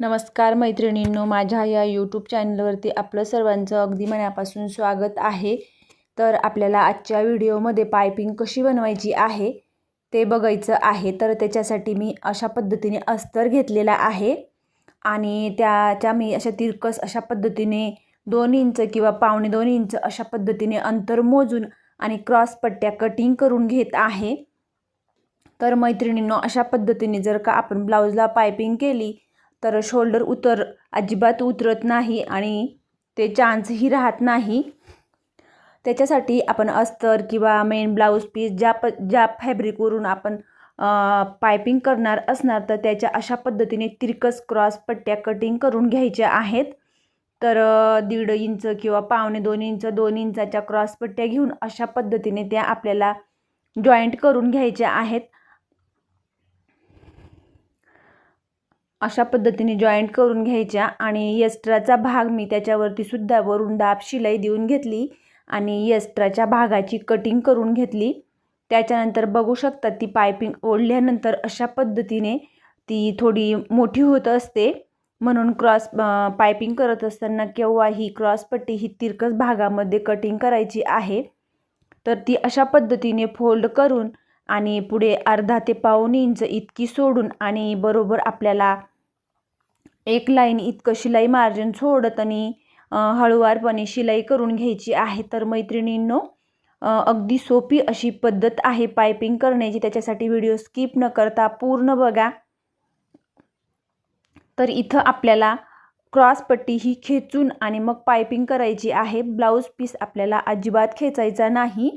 नमस्कार मैत्रिणींनो माझ्या या यूट्यूब चॅनलवरती आपलं सर्वांचं अगदी मनापासून स्वागत आहे. तर आपल्याला आजच्या व्हिडिओमध्ये पायपिंग कशी बनवायची आहे ते बघायचं आहे. तर त्याच्यासाठी मी अशा पद्धतीने अस्तर घेतलेला आहे. आणि त्याच्या मी अशा तिरकस अशा पद्धतीने दोन इंच किंवा पावणे दोन इंच अशा पद्धतीने अंतर मोजून आणि क्रॉस पट्ट्या कटिंग करून घेत आहे. तर मैत्रिणींनो अशा पद्धतीने जर का आपण ब्लाऊजला पायपिंग केली तर शोल्डर उतर अजिबात उतरत नाही आणि ते चान्सही राहत नाही. त्याच्यासाठी आपण अस्तर किंवा मेन ब्लाऊज पीस ज्या प ज्या फॅब्रिकवरून आपण पायपिंग करणार असणार तर त्याच्या अशा पद्धतीने तिरकस क्रॉस पट्ट्या कटिंग करून घ्यायच्या आहेत. तर दीड इंच किंवा पावणे दोन इंच दोन इंचाच्या क्रॉस पट्ट्या घेऊन अशा पद्धतीने त्या आपल्याला जॉईंट करून घ्यायच्या आहेत. अशा पद्धतीने जॉईंट करून घ्यायच्या आणि यस्ट्राचा भाग मी त्याच्यावरती सुद्धा वरून दाब शिलाई देऊन घेतली आणि यस्ट्राच्या भागाची कटिंग करून घेतली. त्याच्यानंतर बघू शकता ती पायपिंग ओढल्यानंतर अशा पद्धतीने ती थोडी मोठी होत असते. म्हणून क्रॉस पायपिंग करत असताना केव्हा ही क्रॉसपट्टी ही तिरकस भागामध्ये कटिंग करायची आहे. तर ती अशा पद्धतीने फोल्ड करून आणि पुढे अर्धा ते पाऊण इंच इतकी सोडून आणि बरोबर आपल्याला एक लाईन इतकं शिलाई मार्जिन सोडत आणि हळुवारपणे शिलाई करून घ्यायची आहे. तर मैत्रिणींनो अगदी सोपी अशी पद्धत आहे पायपिंग करण्याची. त्याच्यासाठी व्हिडिओ स्किप न करता पूर्ण बघा. तर इथं आपल्याला क्रॉसपट्टी ही खेचून आणि मग पायपिंग करायची आहे. ब्लाऊज पीस आपल्याला अजिबात खेचायचा नाही.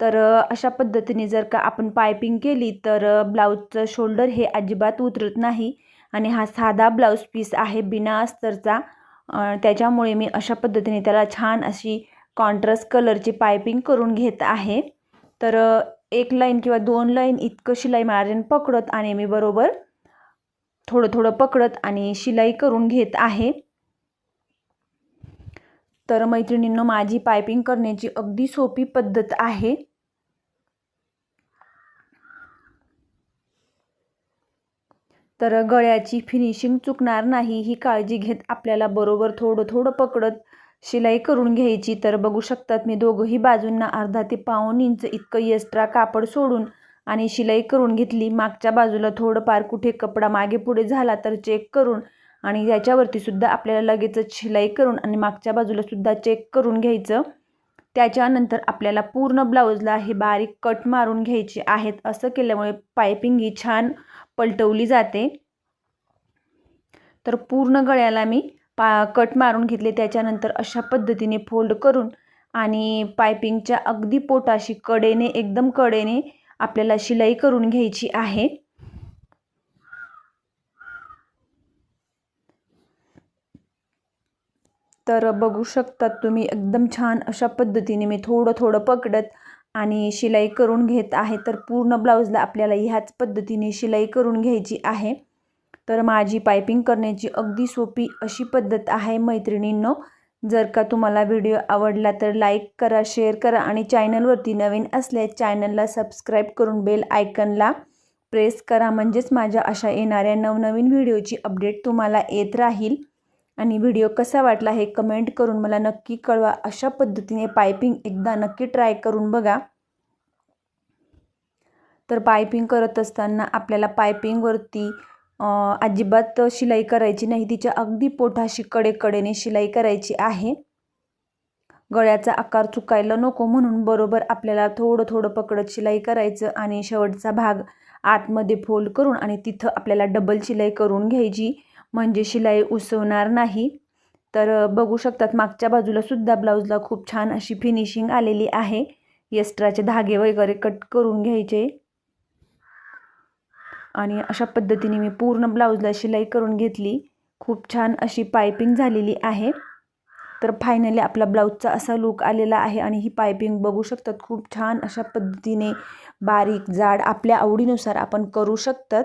तर अशा पद्धतीने जर का आपण पायपिंग केली तर ब्लाऊजचं शोल्डर हे अजिबात उतरत नाही आणि हा साधा ब्लाऊज पीस आहे बिना अस्तरचा. त्याच्यामुळे मी अशा पद्धतीने त्याला छान अशी कॉन्ट्रास्ट कलरची पायपिंग करून घेत आहे. तर एक लाईन किंवा दोन लाईन इतकं शिलाई मार्जिन पकडत आणि मी बरोबर थोडं थोडं पकडत आणि शिलाई करून घेत आहे. तर मैत्रिणींनो माझी पायपिंग करण्याची अगदी सोपी पद्धत आहे. तर गळ्याची फिनिशिंग चुकणार नाही ही काळजी घेत आपल्याला बरोबर थोडं थोडं पकडत शिलाई करून घ्यायची. तर बघू शकतात मी दोघंही बाजूंना अर्धा ते पाऊन इंच इतकं एक्स्ट्रा कापड सोडून आणि शिलाई करून घेतली. मागच्या बाजूला थोडंफार कुठे कपडा मागे पुढे झाला तर चेक करून आणि याच्यावरती सुद्धा आपल्याला लगेचच शिलाई करून आणि मागच्या बाजूला सुद्धा चेक करून घ्यायचं. त्याच्यानंतर आपल्याला पूर्ण ब्लाऊजला हे बारीक कट मारून घ्यायचे आहेत. असं केल्यामुळे पायपिंग ही छान पलटवली जाते. तर पूर्ण गळ्याला मी पा कट मारून घेतले. त्याच्यानंतर अशा पद्धतीने फोल्ड करून आणि पायपिंगच्या अगदी पोटाशी कडेने एकदम कडेने आपल्याला शिलाई करून घ्यायची आहे. तर बघू शकतात तुम्ही एकदम छान अशा पद्धतीने मी थोडं थोडं पकडत आणि शिलाई करून घेत आहे तर पूर्ण ब्लाऊजला आपल्याला ह्याच पद्धतीने शिलाई करून घ्यायची आहे. तर माझी पायपिंग करण्याची अगदी सोपी अशी पद्धत आहे मैत्रिणींनो. जर का तुम्हाला व्हिडिओ आवडला तर लाईक करा शेअर करा आणि चॅनलवरती नवीन असल्यास चॅनलला सबस्क्राईब करून बेल आयकनला प्रेस करा. म्हणजेच माझ्या अशा येणाऱ्या नवनवीन व्हिडिओची अपडेट तुम्हाला येत राहील. आणि व्हिडिओ कसा वाटला हे कमेंट करून मला नक्की कळवा. अशा पद्धतीने पायपिंग एकदा नक्की ट्राय करून बघा. तर पायपिंग करत असताना आपल्याला पायपिंगवरती अजिबात शिलाई करायची नाही. तिच्या अगदी पोटाशी कडेकडेने शिलाई करायची आहे. गळ्याचा आकार चुकायला नको म्हणून बरोबर आपल्याला थोडं थोडं पकडत शिलाई करायचं आणि शेवटचा भाग आतमध्ये फोल्ड करून आणि तिथं आपल्याला डबल शिलाई करून घ्यायची. म्हणजे शिलाई उसवणार नाही. तर बघू शकतात मागच्या बाजूला सुद्धा ब्लाऊजला खूप छान अशी फिनिशिंग आलेली आहे. यस्ट्राचे धागे वगैरे कट करून घ्यायचे. आणि अशा पद्धतीने मी पूर्ण ब्लाऊजला शिलाई करून घेतली. खूप छान अशी पायपिंग झालेली आहे. तर फायनली आपला ब्लाऊजचा असा लुक आलेला आहे आणि ही पायपिंग बघू शकतात खूप छान अशा पद्धतीने बारीक जाड आपल्या आवडीनुसार आपण करू शकतात.